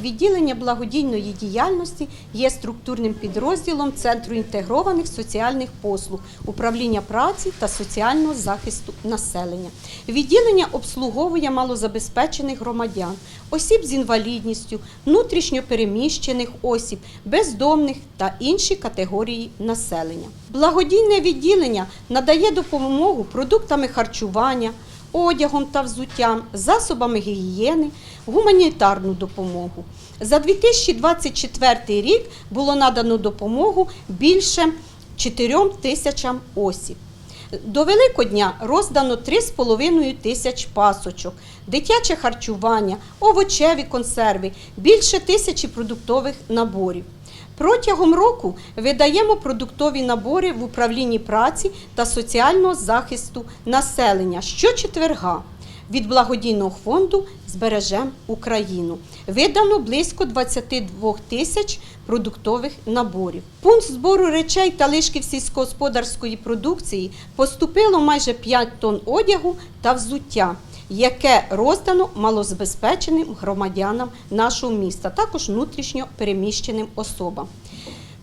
Відділення благодійної діяльності є структурним підрозділом Центру інтегрованих соціальних послуг, управління праці та соціального захисту населення. Відділення обслуговує малозабезпечених громадян, осіб з інвалідністю, внутрішньо переміщених осіб, бездомних та інші категорії населення. Благодійне відділення надає допомогу продуктами харчування, одягом та взуттям, засобами гігієни, гуманітарну допомогу. За 2024 рік було надано допомогу більше 4 тисячам осіб. До Великодня роздано 3,5 тисяч пасочок, дитяче харчування, овочеві консерви, більше тисячі продуктових наборів. Протягом року видаємо продуктові набори в управлінні праці та соціального захисту населення щочетверга. Від благодійного фонду Збережем Україну видано близько 22 тисяч продуктових наборів. Пункт збору речей та лишків сільськогосподарської продукції поступило майже 5 тонн одягу та взуття, яке роздано малозабезпеченим громадянам нашого міста, також внутрішньо переміщеним особам.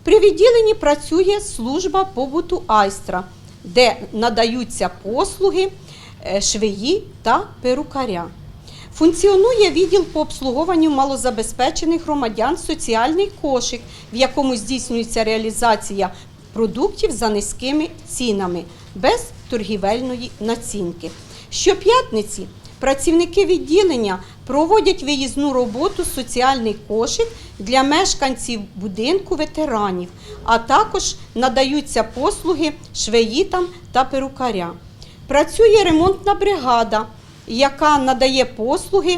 При відділенні працює служба побуту Айстра, де надаються послуги е, швеї та перукаря. Функціонує відділ по обслуговуванню малозабезпечених громадян соціальний кошик, в якому здійснюється реалізація продуктів за низькими цінами без торгівельної націнки. Щоп'ятниці працівники відділення проводять виїзну роботу соціальний кошик для мешканців будинку ветеранів, а також надаються послуги швеїтам та перукарям. Працює ремонтна бригада, яка надає послуги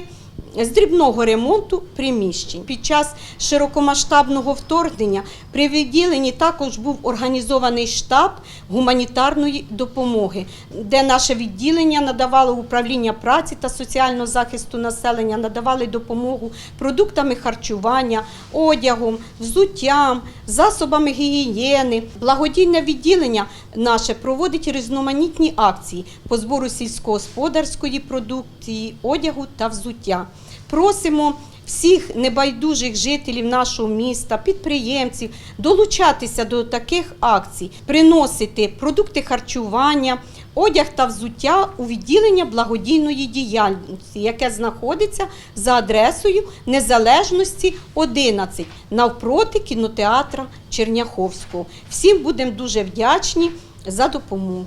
з дрібного ремонту приміщень. Під час широкомасштабного вторгнення при відділенні також був організований штаб гуманітарної допомоги, де наше відділення надавало управління праці та соціального захисту населення, надавали допомогу продуктами харчування, одягом, взуттям, засобами гігієни. Благодійне відділення наше проводить різноманітні акції по збору сільськогосподарської продукції, одягу та взуття. Просимо всіх небайдужих жителів нашого міста, підприємців долучатися до таких акцій, приносити продукти харчування, одяг та взуття у відділення благодійної діяльності, яке знаходиться за адресою Незалежності 11 навпроти кінотеатра Черняховського. Всім будемо дуже вдячні за допомогу.